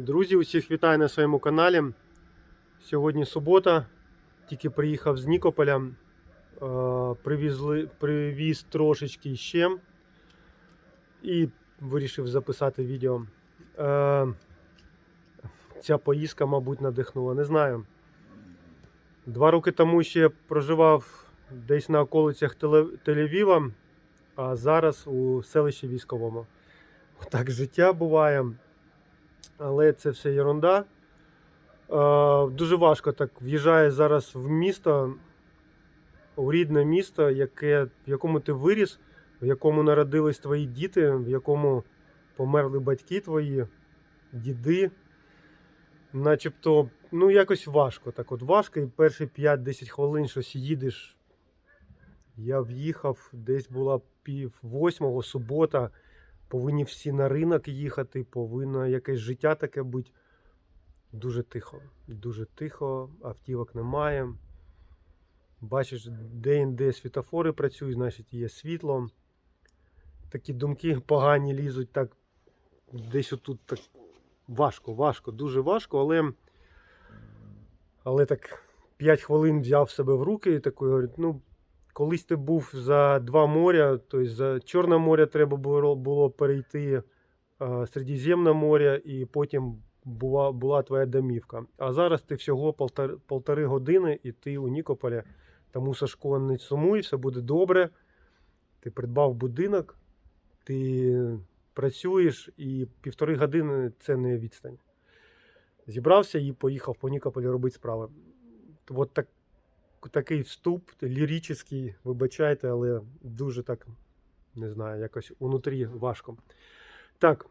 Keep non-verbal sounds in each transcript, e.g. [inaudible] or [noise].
Друзі, усіх вітаю на своєму каналі. Сьогодні субота. Тільки приїхав з Нікополя. Е, Привізли, привіз трошечки ще і вирішив записати відео. Е, Ця поїздка, мабуть, надихнула. Не знаю. Два роки тому ще проживав десь на околицях Тель-Авіва, а зараз у селищі військовому. Так життя буває. Але це все ерунда. Дуже важко так в'їжджає зараз в місто, у рідне місто, яке, в якому ти виріс, в якому народились твої діти, в якому померли батьки твої, діди. Начебто, ну якось важко. Так от важко, і перші 5-10 хвилин щось їдеш. Я в'їхав, десь була пів восьмого, субота. Повинні всі на ринок їхати, повинно якесь життя таке бути. Дуже тихо. Дуже тихо, автівок немає. Бачиш, де-інде світофори працюють, значить є світло. Такі думки погані лізуть, так десь отут так важко, важко, дуже важко, але, але так 5 хвилин взяв себе в руки і такий говорить, ну. Колись ти був за два моря, тобто за Чорне море треба було, перейти е, Середземне море, і потім була, була твоя домівка. А зараз ти всього полтори, полтори години і ти у Нікополі. Тому Сашко не сумуй, все буде добре. Ти придбав будинок, ти працюєш і півтори години це не відстань. Зібрався і поїхав по Нікополі робити справи. От так такий вступ ліричний, вибачайте, але дуже так, не знаю, якось унутрі важко. Так,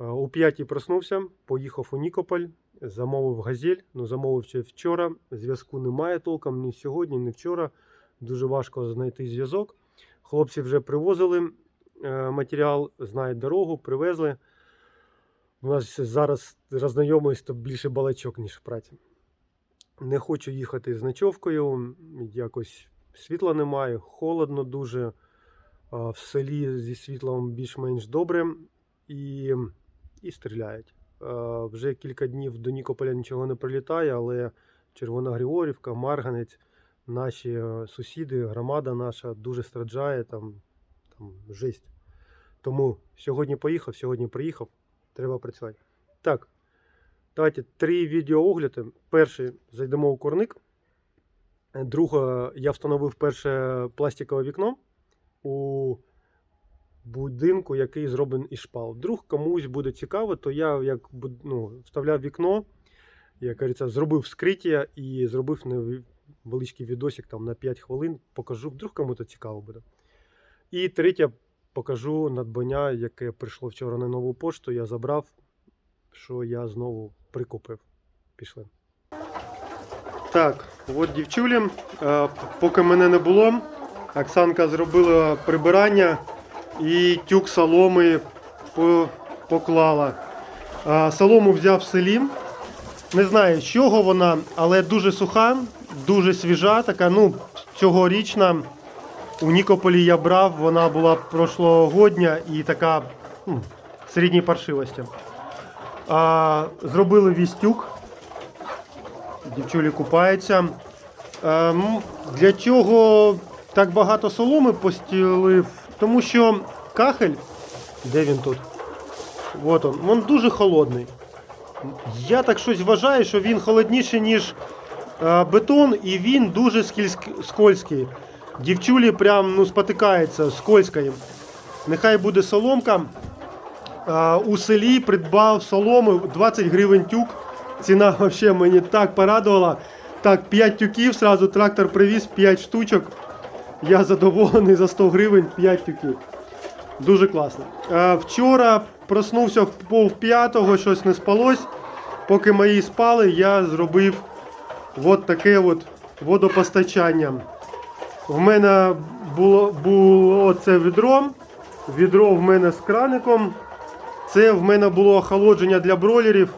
е, о п'ятій проснувся, поїхав у Нікополь, замовив газель. Ну, замовив ще вчора. Зв'язку немає толком ні сьогодні, ні вчора. Дуже важко знайти зв'язок. Хлопці вже привозили е, матеріал, знають дорогу, привезли. У нас зараз роззнайомились, то більше балачок, ніж праці. Не хочу їхати з ночовкою, якось світла немає, холодно дуже. В селі зі світлом більш-менш добре і, і стріляють. Вже кілька днів до Нікополя нічого не прилітає, але Червона Григорівка, Марганець, наші е, сусіди, громада наша дуже страждає, там, там жесть. Тому сьогодні поїхав, сьогодні приїхав, треба працювати. Так. Давайте три відеоогляди. Перший зайдемо у курник. Друге, я встановив перше пластикове вікно у будинку, який зроблений із шпал. Вдруг комусь буде цікаво, то я як ну, вставляв вікно, як кажеться, зробив вскриття і зробив невеличкий відосик там, на 5 хвилин. Покажу, вдруг кому-то цікаво буде. І третє, покажу надбання, яке прийшло вчора на нову пошту. Я забрав що я знову прикупив. Пішли. Так, от дівчулі. Е, Поки мене не було, Оксанка зробила прибирання і тюк соломи поклала. Е, Солому взяв в селі. Не знаю, з чого вона, але дуже суха, дуже свіжа, така, ну, цьогорічна. У Нікополі я брав, вона була прошлогодня і така м, середньої паршивості. А, зробили вістюк. Дівчулі купаються. А, для чого так багато соломи постілив? Тому що кахель, де він тут? От он, він дуже холодний. Я так щось вважаю, що він холодніший, ніж бетон, і він дуже скільськ- скользький. Дівчулі прям ну, спотикається, їм. Нехай буде соломка. У селі придбав солому 20 гривень тюк. Ціна взагалі мені так порадувала. Так, 5 тюків, сразу трактор привіз 5 штучок. Я задоволений за 100 гривень 5 тюків. Дуже класно. Вчора проснувся в пов п'ятого, щось не спалось. Поки мої спали, я зробив от таке от водопостачання. В мене було, було це відро. Відро в мене з краником. Це в мене було охолодження для бройлерів.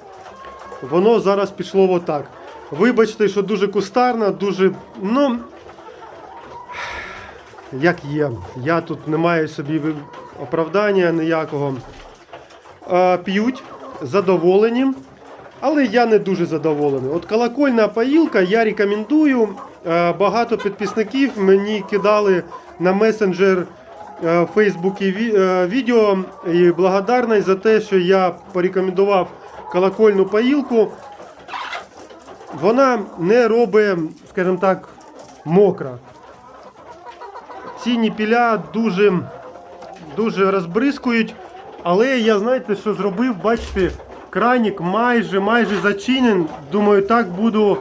Воно зараз пішло отак. Вибачте, що дуже кустарно, дуже. Ну. Як є. Я тут не маю собі оправдання ніякого. П'ють. задоволені, але я не дуже задоволений. От колокольна поїлка я рекомендую. Багато підписників мені кидали на месенджер в Фейсбуці е, відео і благодарність за те, що я порекомендував колокольну поїлку. Вона не робить, скажімо так, мокра. Ці ніпіля дуже, дуже розбризкують. Але я знаєте, що зробив, бачите, кранік майже майже зачинен. Думаю, так буду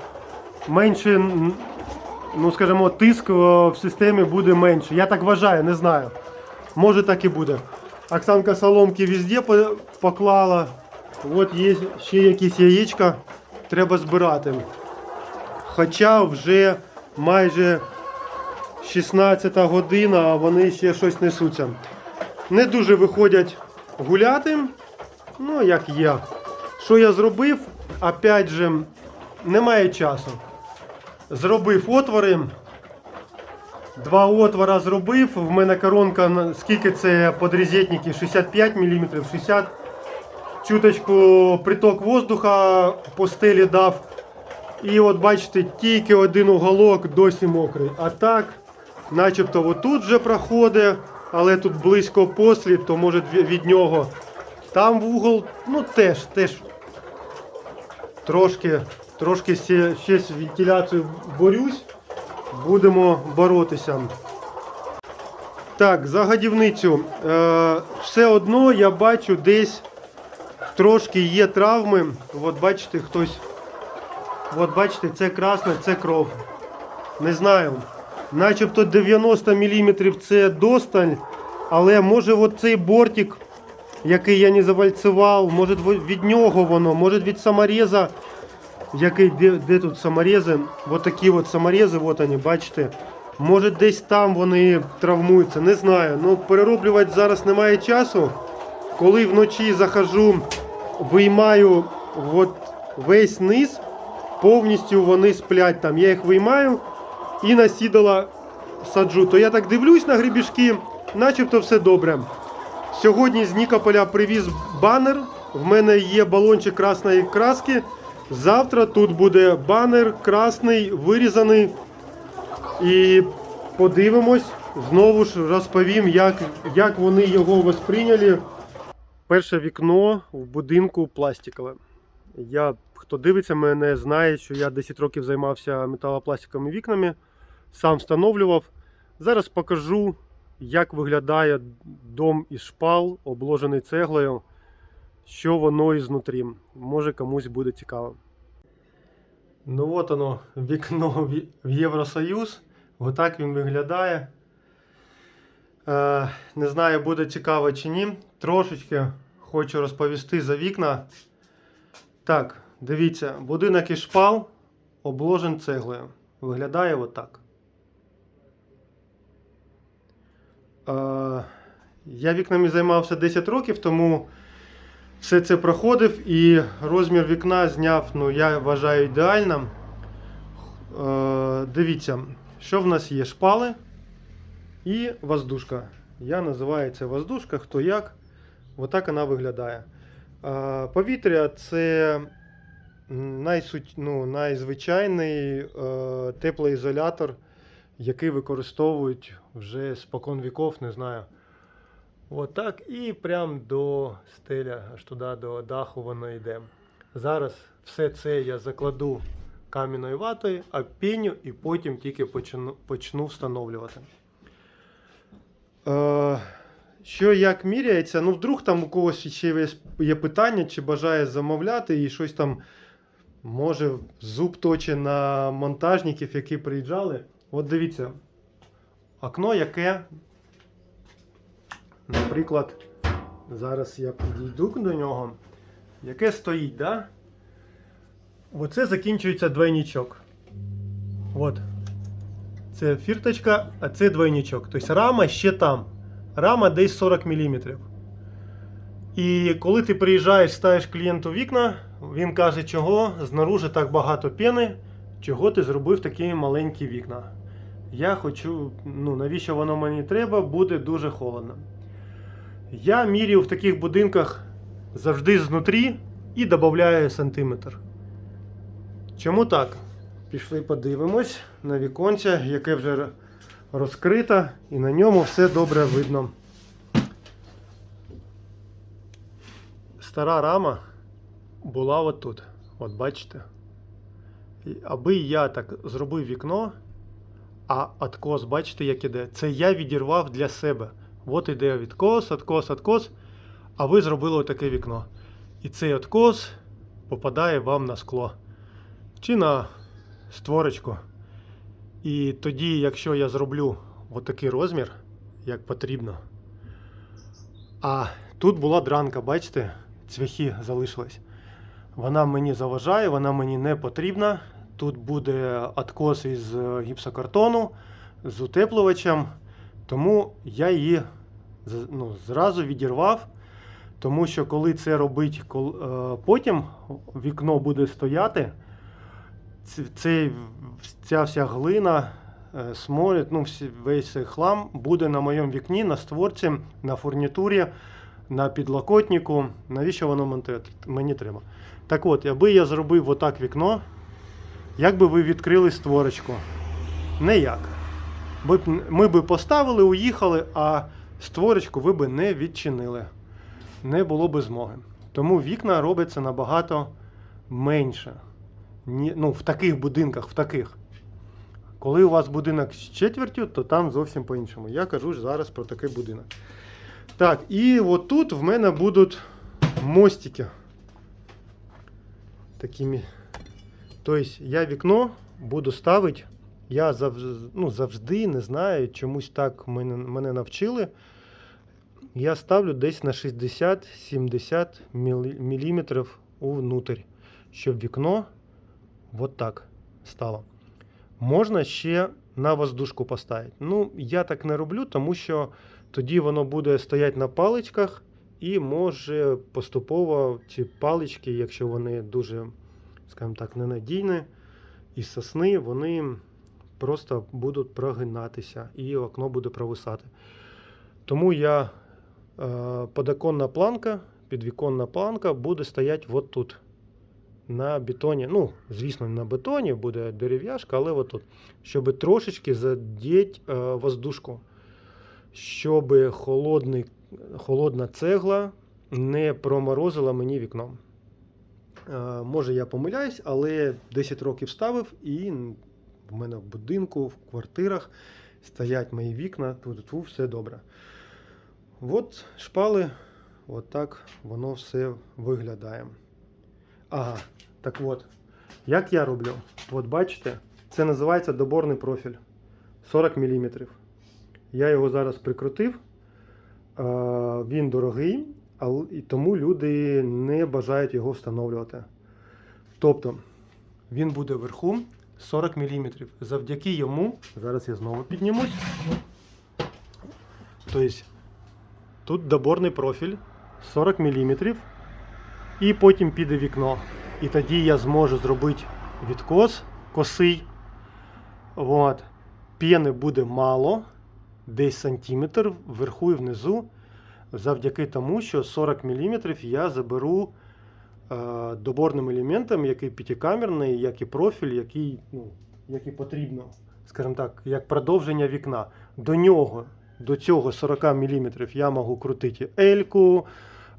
менше, ну скажімо, тиск е, в системі буде менше. Я так вважаю, не знаю. Може так і буде. Оксанка соломки везде поклала. От є ще якісь яєчка, треба збирати. Хоча вже майже 16 година, а вони ще щось несуться. Не дуже виходять гуляти. Ну, як є. Що я зробив? Опять же, немає часу. Зробив отвори. Два отвора зробив. В мене коронка, скільки це подрізетники? 65 мм, 60 Чуточку приток воздуха по стелі дав. І от бачите, тільки один уголок досі мокрий. А так, начебто отут вже проходить, але тут близько послід, то може від нього. Там вугол, ну теж, теж трошки, трошки ще, ще з вентиляцією борюсь. Будемо боротися. Так, за годівницю. Е, все одно я бачу десь трошки є травми. От бачите, хтось. От бачите, це красне, це кров. Не знаю. Начебто 90 мм це досталь, але може от цей бортик, який я не завальцював, може від нього воно, може від самореза, який, де, де тут саморези, от такі от саморези, от вони, бачите. Може десь там вони травмуються, не знаю. Ну, перероблювати зараз немає часу. Коли вночі захожу, виймаю от весь низ, повністю вони сплять там. Я їх виймаю і на сідала саджу. То я так дивлюсь на грибішки, начебто все добре. Сьогодні з Нікополя привіз банер. В мене є балончик красної краски. Завтра тут буде банер красний, вирізаний. І подивимось, знову ж розповім, як, як вони його восприйняли. Перше вікно в будинку пластикове. Я, хто дивиться мене, знає, що я 10 років займався металопластиковими вікнами, сам встановлював. Зараз покажу, як виглядає дом із шпал, обложений цеглою, що воно ізнутрі. Може комусь буде цікаво. Ну от воно, вікно в- Євросоюз. Отак він виглядає. Е, не знаю, буде цікаво чи ні. Трошечки хочу розповісти за вікна. Так, дивіться, будинок із шпал обложен цеглою. Виглядає отак. Е, я вікнами займався 10 років, тому все це проходив і розмір вікна зняв, ну, я вважаю, ідеально. Е, дивіться, що в нас є шпали і воздушка. Я називаю це воздушка, хто як. Отак вона виглядає. Е, повітря це найсуть, ну, найзвичайний е, теплоізолятор, який використовують вже спокон віков, не знаю. Отак і прям до стеля, аж туди до даху воно йде. Зараз все це я закладу кам'яною ватою, а пеню і потім тільки почну, почну встановлювати. Е, що як міряється? Ну, вдруг там у когось ще є, питання, чи бажає замовляти і щось там, може, зуб точить на монтажників, які приїжджали. От дивіться, окно, яке Наприклад, зараз я підійду до нього, яке стоїть, да? Оце закінчується двойничок. От. Це фірточка, а це двойничок. Тобто рама ще там. Рама десь 40 мм. І коли ти приїжджаєш, ставиш клієнту вікна, він каже, чого знаружи так багато пени, чого ти зробив такі маленькі вікна. Я хочу, ну навіщо воно мені треба, буде дуже холодно. Я міряю в таких будинках завжди знутрі і додаю сантиметр. Чому так? Пішли подивимось на віконце, яке вже розкрите, і на ньому все добре видно. Стара рама була отут. От бачите. Аби я так зробив вікно, а откос, бачите, як іде. Це я відірвав для себе. От іде відкос, откос, откос. А ви зробили таке вікно. І цей откос попадає вам на скло. Чи на створочку. І тоді, якщо я зроблю отакий розмір, як потрібно. А тут була дранка, бачите, цвяхи залишились. Вона мені заважає, вона мені не потрібна. Тут буде откос із гіпсокартону з утеплювачем, тому я її ну, зразу відірвав. Тому що коли це робить, кол- е, потім вікно буде стояти, цей, ця вся глина, е, смоль, ну, весь цей хлам буде на моєму вікні, на створці, на фурнітурі, на підлокотнику. Навіщо воно мені треба? Так от, аби я зробив отак вікно, як би ви відкрили створочку? Ніяк. Б- Ми би поставили, уїхали, а створочку ви би не відчинили. Не було би змоги. Тому вікна робляться набагато менше. Ні, ну, в таких будинках, в таких. Коли у вас будинок з четвертю, то там зовсім по-іншому. Я кажу ж зараз про такий будинок. Так, і отут в мене будуть мостики. Такими. Тобто я вікно буду ставити. Я завжди, ну, завжди не знаю, чомусь так мене, мене навчили. Я ставлю десь на 60-70 мм увнутрь, щоб вікно от так стало. Можна ще на воздушку поставити. Ну, я так не роблю, тому що тоді воно буде стояти на паличках і може поступово ці палички, якщо вони дуже, скажімо так, ненадійні, із сосни, вони просто будуть прогинатися і окно буде провисати. Тому я е, подоконна планка, підвіконна планка буде стояти от тут. На бетоні. Ну, звісно, не на бетоні буде дерев'яшка, але от тут. Щоб трошечки задіти е, воздушку. Щоб холодний, холодна цегла не проморозила мені вікно. Е, може, я помиляюсь, але 10 років ставив, і в мене в будинку, в квартирах стоять мої вікна, тут, тут все добре. От шпали, от так воно все виглядає. Ага, так от, як я роблю? От бачите, це називається доборний профіль 40 мм. Я його зараз прикрутив. Він дорогий, і тому люди не бажають його встановлювати. Тобто, він буде вверху 40 мм. Завдяки йому, зараз я знову піднімусь. Тобто, тут доборний профіль 40 мм. І потім піде вікно. І тоді я зможу зробити відкос косий. От. П'єни буде мало, десь сантиметр вверху і внизу. Завдяки тому, що 40 мм я заберу доборним елементом, який п'ятикамерний, як і профіль, який, ну, як і потрібно, скажімо так, як продовження вікна. До нього, до цього 40 мм я можу крутити ельку,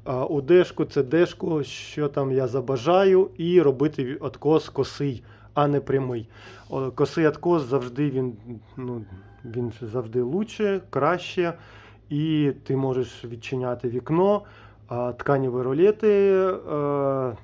а, у це дешку, що там я забажаю, і робити откос косий, а не прямий. Косий откос завжди він, ну, він завжди лучше, краще. І ти можеш відчиняти вікно, тканеві ролети е,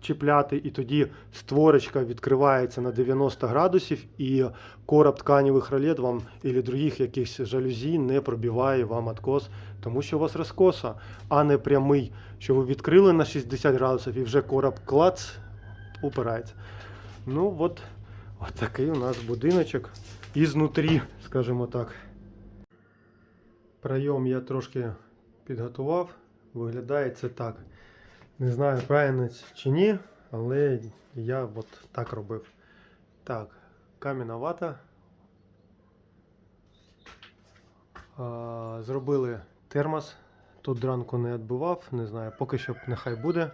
чіпляти, і тоді створочка відкривається на 90 градусів, і короб тканевих ролет вам або других якихось жалюзі не пробиває вам откос, тому що у вас розкоса, а не прямий, що ви відкрили на 60 градусів і вже короб клац упирається. Ну от, от такий у нас будиночок ізнутрі, скажімо так. Прийом я трошки підготував. Виглядає це так. Не знаю, правильно чи ні, але я от так робив. Так, кам'яна вата. Зробили термос Тут дранку не відбивав, не знаю, поки що нехай буде.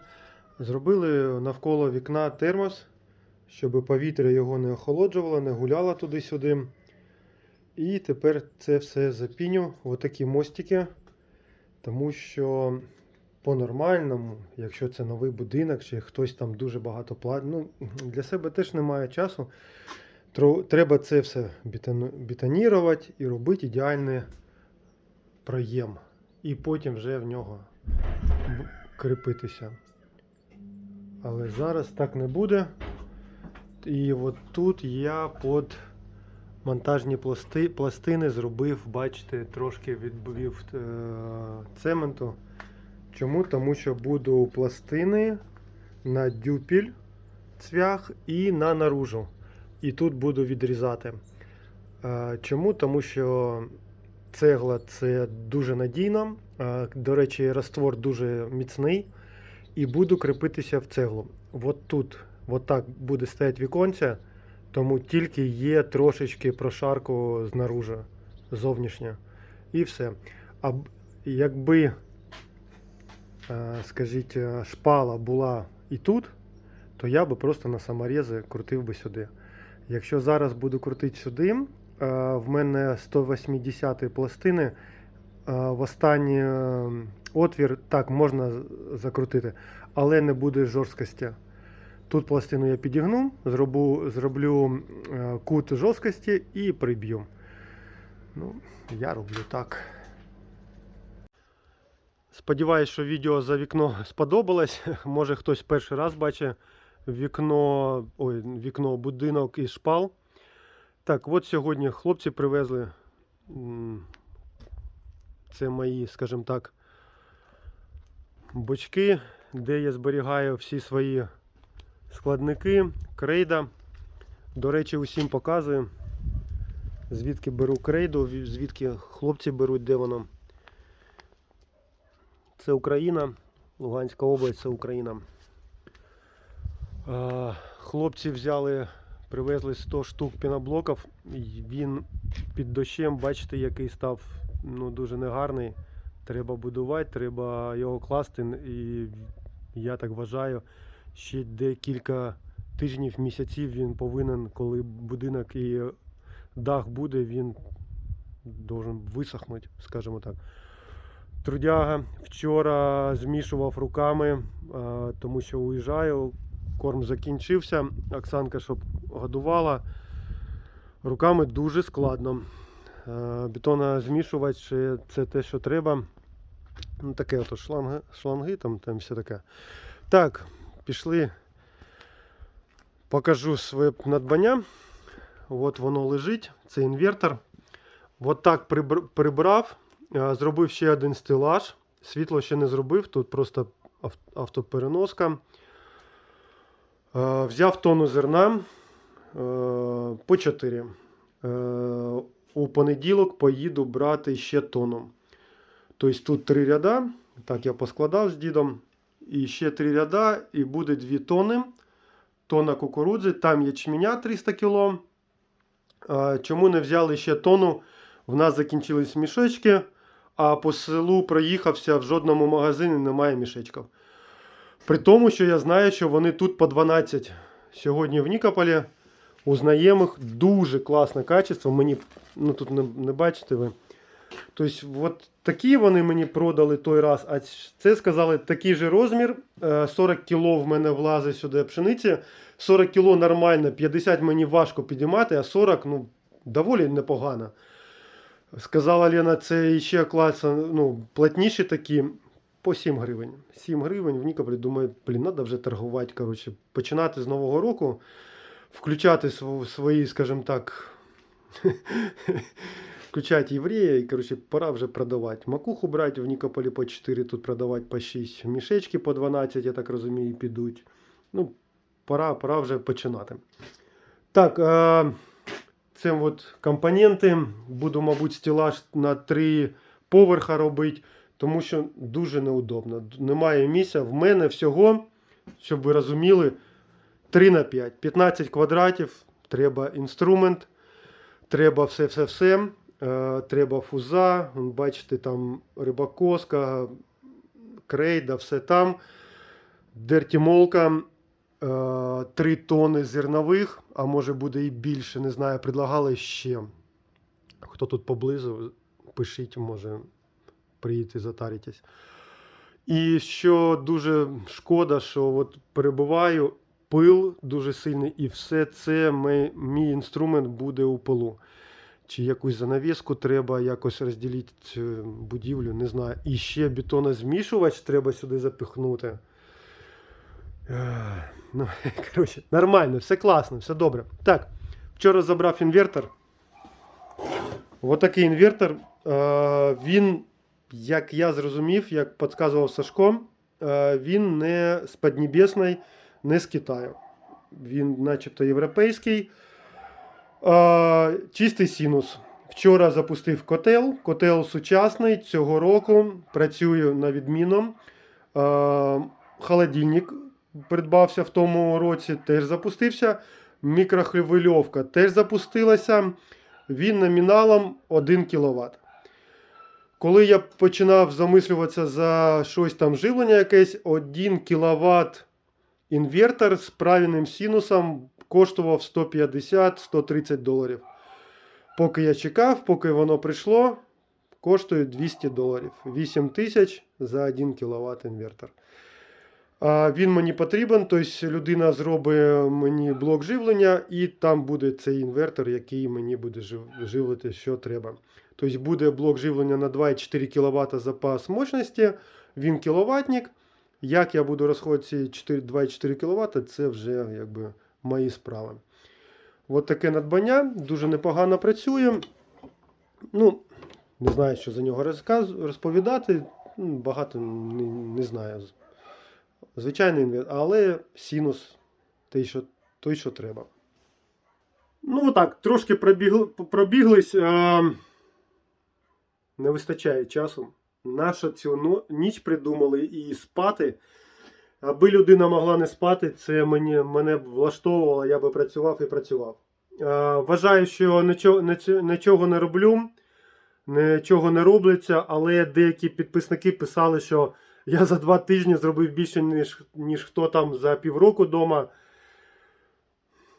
Зробили навколо вікна термос, щоб повітря його не охолоджувало, не гуляло туди-сюди. І тепер це все запіню, отакі мостики. Тому що по-нормальному, якщо це новий будинок, чи хтось там дуже багато платить, ну, для себе теж немає часу. Треба це все бетонірувати і робити ідеальний проєм. І потім вже в нього кріпитися. Але зараз так не буде. І от тут я під монтажні пласти, пластини зробив, бачите, трошки відбив е, цементу. Чому? Тому що буду пластини на дюпіль цвях і на наружу. І тут буду відрізати. Е, Чому? Тому що цегла це дуже надійно. Е, До речі, раствор дуже міцний. І буду кріпитися в цеглу. От тут, от так буде стояти віконця, тому тільки є трошечки прошарку знаружи, зовнішня. І все. А якби, е, скажіть, е, шпала була і тут, то я би просто на саморези крутив би сюди. Якщо зараз буду крутити сюди, е, в мене 180 пластини. е, В останній е, отвір так можна закрутити, але не буде жорсткості. Тут пластину я підігну, зроблю, зроблю е, кут жорсткості і приб'ю. Ну, я роблю так. Сподіваюсь, що відео за вікно сподобалось. [laughs] Може хтось перший раз бачить вікно, ой, вікно, будинок із шпал. Так, от сьогодні хлопці привезли. Це мої, скажімо так, бочки, де я зберігаю всі свої складники, крейда. До речі, усім показую, звідки беру крейду, звідки хлопці беруть, де воно. Це Україна, Луганська область, це Україна. Хлопці взяли, привезли 100 штук піноблоків. Він під дощем, бачите, який став ну, дуже негарний. Треба будувати, треба його класти. І я так вважаю, ще декілька тижнів, місяців він повинен, коли будинок і дах буде, він должен висохнути, скажімо так. Трудяга вчора змішував руками, тому що уїжджаю. Корм закінчився. Оксанка, щоб годувала. Руками дуже складно. Бетона змішувати ще це те, що треба. Ну, таке ото шланги, шланги там, там все таке. Так, пішли. Покажу своє надбання. От воно лежить. Це інвертор. От так прибрав. Е, Зробив ще один стелаж. Світло ще не зробив, тут просто автопереноска. Е, Взяв тонну зерна е, по 4. У понеділок поїду брати ще тонну. Тобто тут три ряда. Так, я поскладав з дідом. І ще три ряда, і буде 2 тони. Тонна кукурудзи, там ячменя 300 кг. Чому не взяли ще тонну? В нас закінчились мішечки, а по селу проїхався в жодному магазині немає мішечків. При тому, що я знаю, що вони тут по 12. Сьогодні в Нікополі у знайомих дуже класне качество. Мені ну тут не, не бачите ви. Тобто, от такі вони мені продали той раз, а це сказали такий же розмір. е, 40 кг в мене влазить сюди пшениці. 40 кг нормально, 50 мені важко підіймати, а 40 ну, доволі непогано. Сказала Лена, це ще класно, ну, плотніші такі по 7 гривень. 7 гривень в Нікополі, думаю, блін, треба вже торгувати. Коротше, починати з Нового року, включати свої, скажімо так, [laughs] включати єврея і коротше, пора вже продавати. Макуху брати в Нікополі по 4, тут продавати по 6. Мішечки по 12, я так розумію, підуть. Ну, пора, пора вже починати. Так, е, це от компоненти. Буду, мабуть, стелаж на 3 поверха робити, тому що дуже неудобно. Немає місця. В мене всього, щоб ви розуміли, 3 на 5. 15 квадратів. Треба інструмент, треба все-все-все. Е, треба фуза, бачите, там рибакоска, крейда, все там. Дертімолка, е, 3 тони зернових, а може буде і більше, не знаю, предлагали ще. Хто тут поблизу, пишіть, може приїдете затаритесь. І що дуже шкода, що от перебуваю, пил дуже сильний, і все це ми, мій інструмент буде у пилу. Чи якусь занавіску треба якось розділити цю будівлю, не знаю. І ще бетонозмішувач треба сюди запихнути. Ну, [laughs] коротше, нормально, все класно, все добре. Так, вчора забрав інвертор. Отакий інвертор. Е, Він, як я зрозумів, як підказував Сашко, е, він не з Поднебесної, не з Китаю. Він, начебто, європейський. Чистий синус. Вчора запустив котел. Котел сучасний цього року. Працює на відміну. Е, Холодильник придбався в тому році, теж запустився. Мікрохвильовка теж запустилася. Він номіналом 1 кВт. Коли я починав замислюватися за щось там живлення якесь, 1 кВт інвертор з правильним синусом коштував 150-130 доларів. Поки я чекав, поки воно прийшло, коштує 200 доларів. 8 тисяч за 1 кВт інвертор. А Він мені потрібен, тобто людина зробить мені блок живлення, і там буде цей інвертор, який мені буде жив- живлити, що треба. Тобто буде блок живлення на 2,4 кВт запас мощності, він кіловатник. Як я буду розходити ці 2,4 кВт, це вже якби мої справи. От таке надбання, дуже непогано працює. Ну, не знаю, що за нього розповідати. Ну, Багато не, не знаю. Звичайний інвертор, але синус той, що, той, що треба. Ну, так, трошки пробігли, пробіглись. А, не вистачає часу. Наша цю ніч придумали і спати. Аби людина могла не спати, це мені, мене б влаштовувало, я би працював і працював. Вважаю, що нічого, нічого- не роблю, нічого не робиться, але деякі підписники писали, що я за два тижні зробив більше, ніж, ніж хто там за півроку вдома.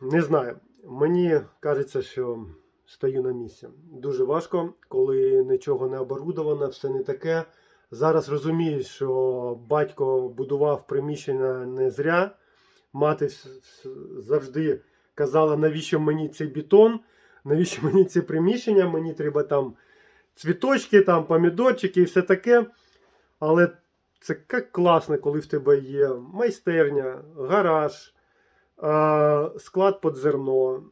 Не знаю. Мені кажеться, що стою на місці. Дуже важко, коли нічого не оборудовано, все не таке. Зараз розумію, що батько будував приміщення не зря. Мати завжди казала, навіщо мені цей бетон, навіщо мені це приміщення, мені треба там цвіточки, там помідорчики і все таке. Але це як класно, коли в тебе є майстерня, гараж, склад під зерно,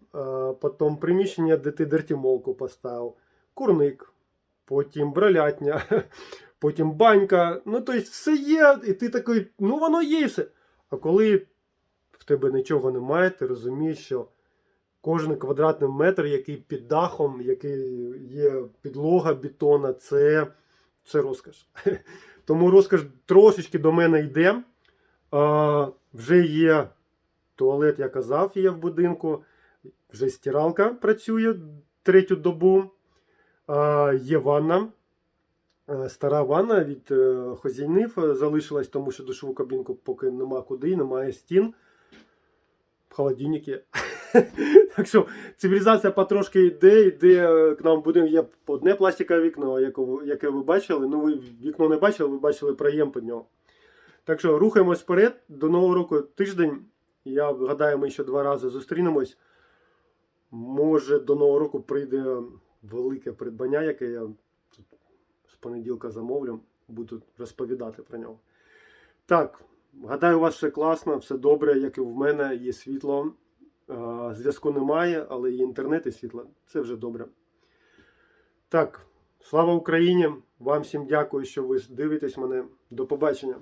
потім приміщення, де ти дертімолку поставив, курник, потім бролятня, [laughs] потім банька. Ну, тобто все є, і ти такий, ну воно є і все. А коли в тебе нічого немає, ти розумієш, що кожен квадратний метр, який під дахом, який є підлога бетона, це, це розкаш. [laughs] Тому розкаш трошечки до мене йде. А, вже є туалет, я казав, є в будинку. Вже стиралка працює третю добу. А, є ванна. Е, Стара ванна від е, хазяїнів е, залишилась, тому що душову кабінку поки нема куди, немає стін. Холодильник є. [laughs] так що цивілізація потрошки йде, йде к нам в. Є одне пластикове вікно, яке- ви бачили. Ну, ви вікно не бачили, ви бачили проєм під нього. Так що рухаємось вперед. До Нового року тиждень. Я гадаю, ми ще два рази зустрінемось. Може, до Нового року прийде велике придбання, яке я понеділка замовлю. Буду розповідати про нього. Так, гадаю, у вас все класно, все добре, як і в мене, є світло. Зв'язку немає, але є інтернет і світло. Це вже добре. Так, слава Україні! Вам всім дякую, що ви дивитесь мене. До побачення.